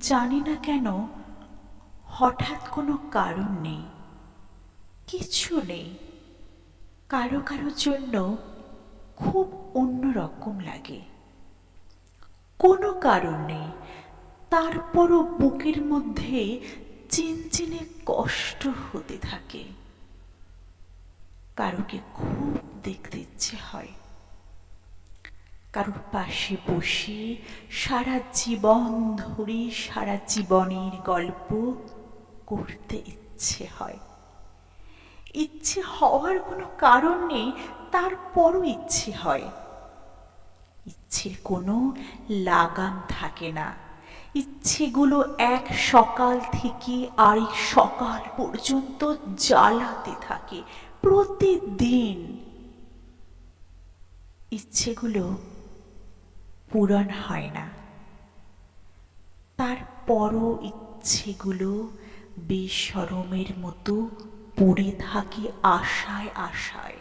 জানি না কেন হঠাৎ কোনো কারণ নেই, কিছু নেই। কারও কারোর জন্য খুব অন্যরকম লাগে। কোনো কারণ নেই। তারপরও বুকের মধ্যে চিনচিনে কষ্ট হতে থাকে। কারোকে খুব দেখতে ইচ্ছে হয়। কারোর পাশে বসে সারা জীবন ধরে সারা জীবনের গল্প করতে ইচ্ছে হয়। ইচ্ছে হওয়ার কোনো কারণ নেই, তারপরও ইচ্ছে হয়। ইচ্ছের কোনো লাগাম থাকে না। ইচ্ছেগুলো এক সকাল থেকে আরেক সকাল পর্যন্ত জ্বালাতে থাকে প্রতিদিন। ইচ্ছেগুলো পূরণ হয় না। তারপরও ইচ্ছেগুলো বেসরমের মতো পড়ে থাকে আশায় আশায়।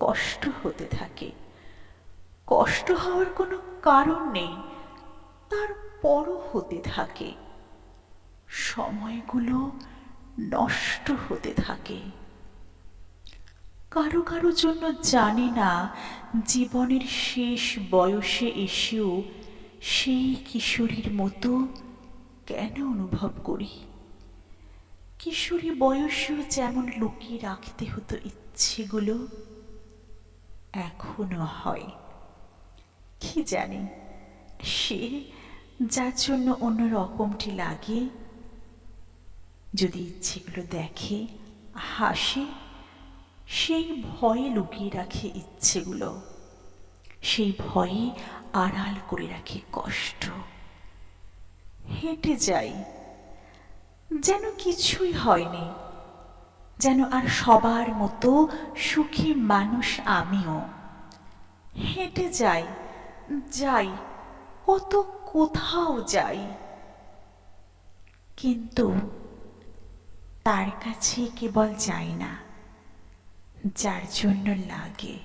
কষ্ট হতে থাকে। কষ্ট হওয়ার কোনো কারণ নেই। তারপরও হতে থাকে। সময়গুলো নষ্ট হতে থাকে। কারও কারও জন্য জানি না, জীবনের শেষ বয়সে এসেও সেই কিশোরীর মতো কেন অনুভব করি? কিশোরী বয়সেও যেমন লুকিয়ে রাখতে হতো ইচ্ছেগুলো, এখনও হয়। কি জানি, সে যার জন্য অন্য রকমটি লাগে, যদি ইচ্ছেগুলো দেখে, হাসে সেই ভয়ে লুকিয়ে রাখে ইচ্ছেগুলো। সেই ভয়ে আড়াল করে রাখে কষ্ট। হেঁটে যাই, যেন কিছুই হয়নি, যেন আর সবার মতো সুখী মানুষ আমিও। হেঁটে যাই যাই কত কোথাও যাই। কিন্তু তার কাছে কেবল যাই না। যার জন্য লাগে।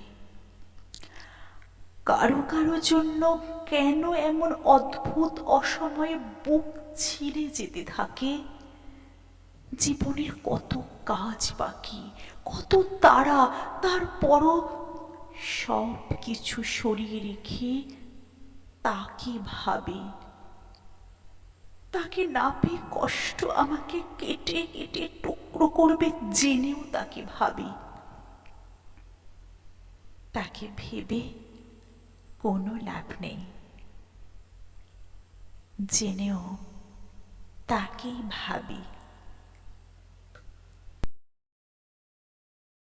কারও কারও জন্য কেন এমন অদ্ভুত অসময়ে বুক ছিঁড়ে যেতে থাকে? জীবনের কত কাজ বাকি, কত তারা তারপরও সব কিছু সরিয়ে রেখে তাকে ভাবে? তাকে না পেয়ে কষ্ট আমাকে কেটে কেটে টুকরো করবে জেনেও তাকে ভাবি? তাকে ভেবে কোনো লাভ নেই। জেনেও তাকেই ভাবি।